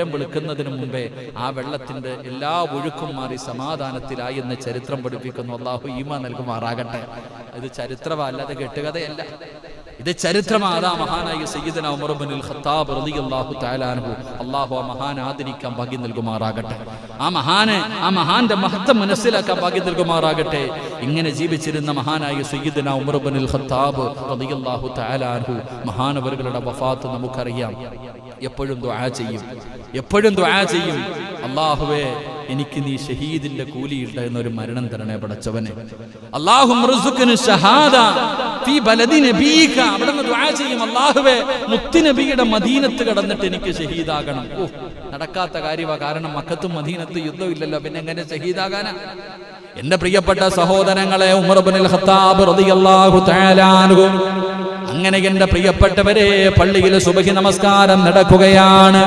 നേരം വെളുക്കുന്നതിന് മുമ്പേ ആ വെള്ളത്തിന്റെ എല്ലാ ഒഴുക്കും മാറി സമാധാനത്തിലായി എന്ന് ചരിത്രം പഠിപ്പിക്കുന്നു. അള്ളാഹു ഈമ നൽകുമാറാകട്ടെ. ഇത് ചരിത്രമല്ലാതെ കെട്ടുകഥയല്ല. ഇത് ചരിത്രമാതാ മഹാനായ സയ്യിദന ഉമർ ബിൻ ഖത്താബ് റളിയല്ലാഹു തആല അൻഹു. അല്ലാഹു ആ മഹാൻ ആദരിക്കാൻ ഭാഗ്യം നൽകുമാറാകട്ടെ. ആ മഹാനെ ആ മഹാന്റെ മഹത്വം മനസ്സിലാക്കാൻ ഭാഗ്യം നൽകുമാറാകട്ടെ. ഇങ്ങനെ ജീവിച്ചിരുന്ന മഹാനായ സയ്യിദന ഉമർ ബിൻ ഖത്താബ് റളിയല്ലാഹു തആല അൻഹു. മഹാനവറുകളുടെ വഫാത്ത് നമുക്കറിയാം. എപ്പോഴും ദുആ ചെയ്യും. എപ്പോഴും ദുആ ചെയ്യും. അള്ളാഹുവേ എനിക്ക് നീ ഷഹീദിന്റെ കൂലി കൂലിയിട്ട ഒരു മരണം തരണേ പടച്ചവനെ. ദുആ ചെയ്യും. അള്ളാഹുവേ മുത്തി നബിയുടെ മദീനത്ത് കടന്നിട്ട് എനിക്ക് ഷഹീദാകണം. ഓ നടക്കാത്ത കാര്യമാ കാരണം മക്കത്തും മദീനത്ത് യുദ്ധമില്ലല്ലോ പിന്നെ എങ്ങനെ ഷഹീദാകാനാ? എന്റെ പ്രിയപ്പെട്ട സഹോദരങ്ങളെ ഉമർ ഇബ്നുൽ ഖത്താബ് റളിയല്ലാഹു തആലാ അങ്ങനെ എന്റെ പ്രിയപ്പെട്ടവരെ പള്ളിയിൽ സുബഹി നമസ്കാരം നടക്കുകയാണ്.